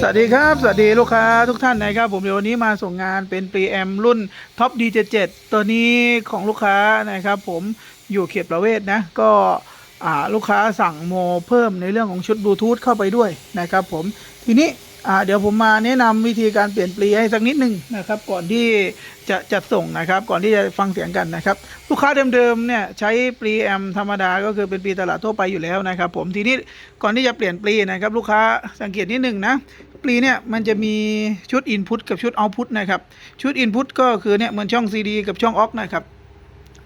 สวัสดีครับ สวัสดีลูกค้าทุกท่านนะครับ ผมเดี๋ยววันนี้มาส่งงานเป็นปรีแอมรุ่นท็อป D77 ตัวนี้ของลูกค้านะครับ ผมอยู่เขตประเวศนะ ก็ลูกค้าสั่งโมเพิ่มในเรื่องของชุดบลูทูธเข้าไปด้วยนะครับ ผมทีนี้ อ่าเดี๋ยวผมมาแนะนำวิธีการเปลี่ยนปลีให้สักนิดหนึ่งนะครับ ก่อนที่จะจัดส่งนะครับ ก่อนที่จะฟังเสียงกันนะครับ ลูกค้าเดิมๆเนี่ยใช้ปรีแอมธรรมดาก็คือเป็นปรีตลาดทั่วไปอยู่แล้วนะครับ ผมทีนี้ก่อนที่จะเปลี่ยนปลีนะครับ ลูกค้าสังเกตนิดหนึ่งนะปลีเนี่ยมันจะมีชุด Input กับชุด Output นะครับชุด Input ก็คือเนี่ยเหมือนช่อง CD กับช่อง AUX นะครับ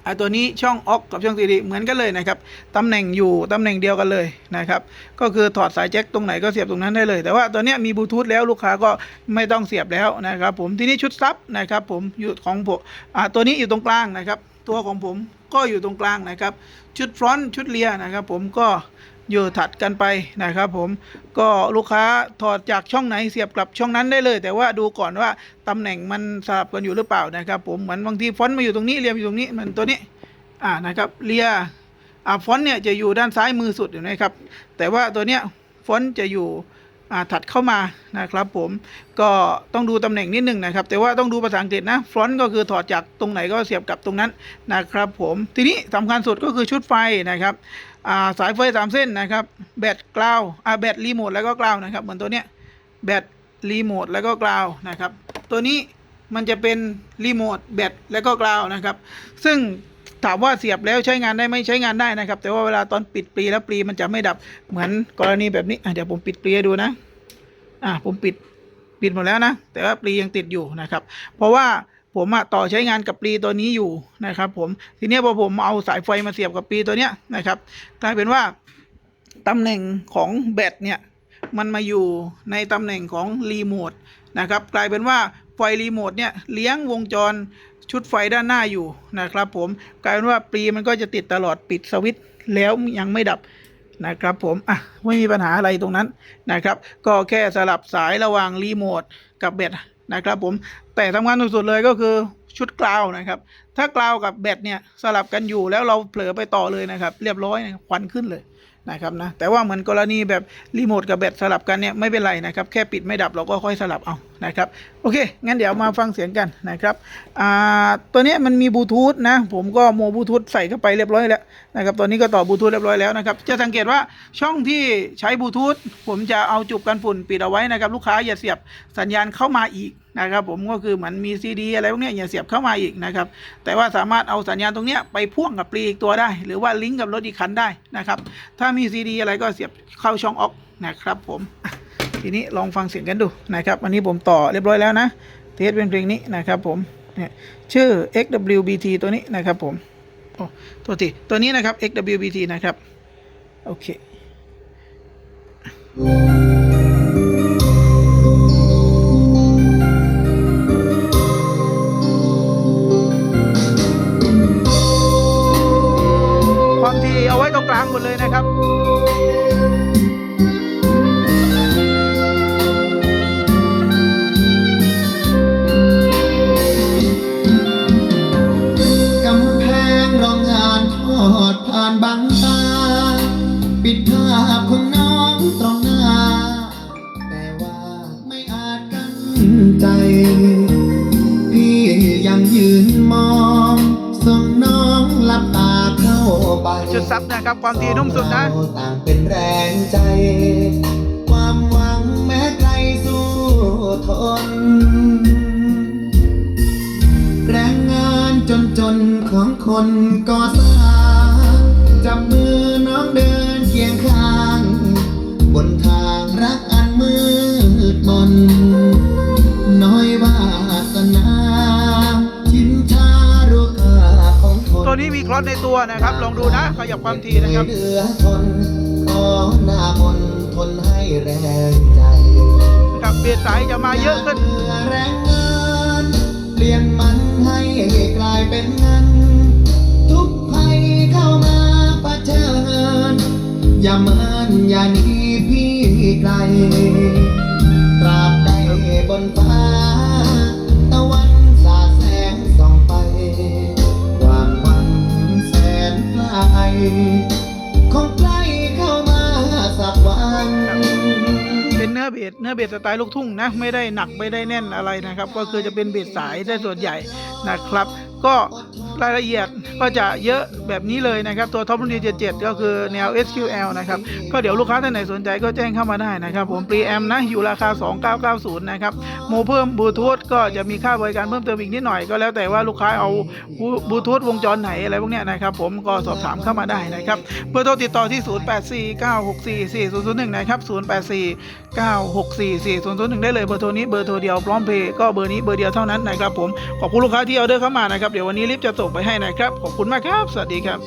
ไอตัวนี้ช่องออกกับช่องสีดีเหมือนกันเลยนะครับตำแหน่งอยู่ตำแหน่งเดียวกันเลยนะครับ ก็คือถอดสายแจ็คตรงไหนก็เสียบตรงนั้นได้เลย แต่ว่าตัวนี้มีบลูทูธแล้วลูกค้าก็ไม่ต้องเสียบแล้วนะครับผมทีนี้ชุดซับนะครับผมอยู่ของผมอ่าตัวนี้อยู่ตรงกลางนะครับ ตัวของผมก็อยู่ตรงกลางนะครับ ชุดฟรอนต์ชุดเลียนะครับ ผมก็ อยู่ถัดกันไปนะครับผมก็ลูกค้าถอดจากช่องไหนเสียบกลับช่องนั้นได้เลย แต่ว่าดูก่อนว่าตำแหน่งมันสลับกันอยู่หรือเปล่านะครับผมเหมือนบางทีฟอนต์มาอยู่ตรงนี้เรียมอยู่ตรงนี้เหมันตัวนี้อ่านะครับเรียอ่าฟอนต์เนี่ยจะอยู่ด้านซ้ายมือสุดอยู่นะครับแต่ว่าตัวเนี้ยฟอนต์จะอยู่ ถัดเข้ามานะครับผมก็ต้องดูตำแหน่งนิดหนึ่งนะครับ แต่ว่าต้องดูภาษาอังกฤษนะฟอนต์ก็คือถอดจากตรงไหนก็เสียบกลับตรงนั้นนะครับผมทีนี้สำคัญสุดก็คือชุดไฟนะครับอ่าสายไฟสามเส้นนะครับแบตกราวอ่าแบตรีโมทแล้วก็กราวนะครับเหมือนตัวเนี้ยแบตรีโมทแล้วก็กราวนะครับตัวนี้มันจะเป็นรีโมทแบตแล้วก็กราวนะครับซึ่ง ถามว่าเสียบแล้วใช้งานได้ไหมใช้งานได้นะครับ แต่ว่าเวลาตอนปิดปลีแล้วปลีมันจะไม่ดับเหมือนกรณีแบบนี้เดี๋ยวผมปิดปลีให้ดูนะอะผมปิดปิดหมดแล้วนะ แต่ว่าปลียังติดอยู่นะครับ เพราะว่าผมอะต่อใช้งานกับปลีตัวนี้อยู่นะครับ ผมทีนี้พอผมเอาสายไฟมาเสียบกับปลีตัวเนี้ยนะครับกลายเป็นว่าตำแหน่งของแบตเนี่ยมันมาอยู่ในตำแหน่งของรีโมทนะครับกลายเป็นว่าไฟรีโมทเนี่ยเลี้ยงวงจร ชุดไฟด้านหน้าอยู่นะครับ ผมกลายเป็นว่าปลีมันก็จะติดตลอดปิดสวิตช์แล้วยังไม่ดับนะครับผมอะไม่มีปัญหาอะไรตรงนั้นนะครับ ก็แค่สลับสายระหว่างรีโมทกับแบตนะครับผมแต่ทำงานสุดๆเลยก็คือชุดกราวนะครับ ถ้ากราวกับแบตเนี่ยสลับกันอยู่แล้วเราเผลอไปต่อเลยนะครับ เรียบร้อยนะควันขึ้นเลยนะครับนะแต่ว่าเหมือนกรณีแบบรีโมทกับแบตสลับกันเนี่ยไม่เป็นไรนะครับ แค่ปิดไม่ดับเราก็ค่อยสลับเอา นะครับโอเค งั้นเดี๋ยวมาฟังเสียงกันนะครับอ่าตัวนี้มันมีบลูทูธนะผมก็โมบลูทูธใส่เข้าไปเรียบร้อยแล้วนะครับตอนนี้ก็ต่อบลูทูธเรียบร้อยแล้วนะครับจะสังเกตว่าช่องที่ใช้บลูทูธผมจะเอาจุกกันฝุ่นปิดเอาไว้นะครับลูกค้าอย่าเสียบสัญญาณเข้ามาอีกนะครับผมก็คือเหมือนมีซีดีอะไรพวกนี้อย่าเสียบเข้ามาอีกนะครับแต่ว่าสามารถเอาสัญญาณตรงนี้ไปพ่วงกับปลีอีกตัวได้ หรือว่าลิงก์กับรถอีกคันได้นะครับถ้ามีซีดีอะไรก็เสียบเข้าช่องออกนะครับผม ทีนี้ลองฟังเสียงกันดูนะครับ อันนี้ผมต่อเรียบร้อยแล้วนะเทสเป็นเพลงนี้นะครับผมเนี่ยชื่อ XWBT ตัวนี้นะครับผมโอ้ตัวทีตัวนี้นะครับ XWBT นะครับ โอเค ความถี่เอาไว้ตรงกลางหมดเลยนะครับ ของน้องตรงหน้า แต่ว่าไม่อาจกันใจ พี่ยังยืนมองส่งน้องหลับตาเข้าไปจุดซับนะครับความถี่นุ่มสุดนะเราต่างเป็นแรงใจ ความหวังแม้ไกลสู้ทน แรงงานจนจนๆของคนก่อสร้าง ดมน น้อยวาสนาชินชารู้ค่าของคนตัวนี้มีคลอสในตัวนะครับ ลองดูนะ ขยับความถี่นะครับเหลือทนขอหน้ามนทนให้แรงใจนะครับเบียดสายจะมาเยอะขึ้นเพื่อแรงงานเปลี่ยนมันให้กลายเป็นเงินทุกภัยเข้ามาเผชิญอย่าเมินอย่าหนีพี่ไกลตราบใดบน ฟ้า ตะวันสาแสงส่องไปวามหวังแสนไกลคงใกล้เข้ามาสักวัน เป็นเนื้อนื้อเบสเนื้อเบสสไตล์ลูกทุ่งนะ ไม่ได้หนักไม่ได้แน่นอะไรนะครับ ก็คือจะเป็นเบสสายได้ส่วนใหญ่นะครับ ก็ รายละเอียดก็จะเยอะแบบนี้เลยนะครับ ตัวท็อปรุ่นดี77 ก็คือแนว SQL นะครับ ก็เดี๋ยวลูกค้าท่านไหนสนใจก็แจ้งเข้ามาได้นะครับ ผมปรีแอมนะ อยู่ราคา 2990 นะครับโมเพิ่มบลูทูธก็จะมีค่าบริการเพิ่มเติมอีกนิดหน่อยก็แล้วแต่ว่าลูกค้าเอาบลูทูธวงจรไหนอะไรพวกเนี้ยนะครับ ผมก็สอบถามเข้ามาได้นะครับเบอร์โทรติดต่อที่ 0849644001 นะครับ 0849644001 ได้เลยเบอร์โทรนี้เบอร์โทรเดียวพร้อมเพย์ก็เบอร์นี้เบอร์เดียวเท่านั้นนะครับผมขอบคุณลูกค้าที่เอาเดอร์เข้ามานะครับเดี๋ยววันนี้รีบจะส่งไปให้นะครับ ขอบคุณมากครับ สวัสดีครับ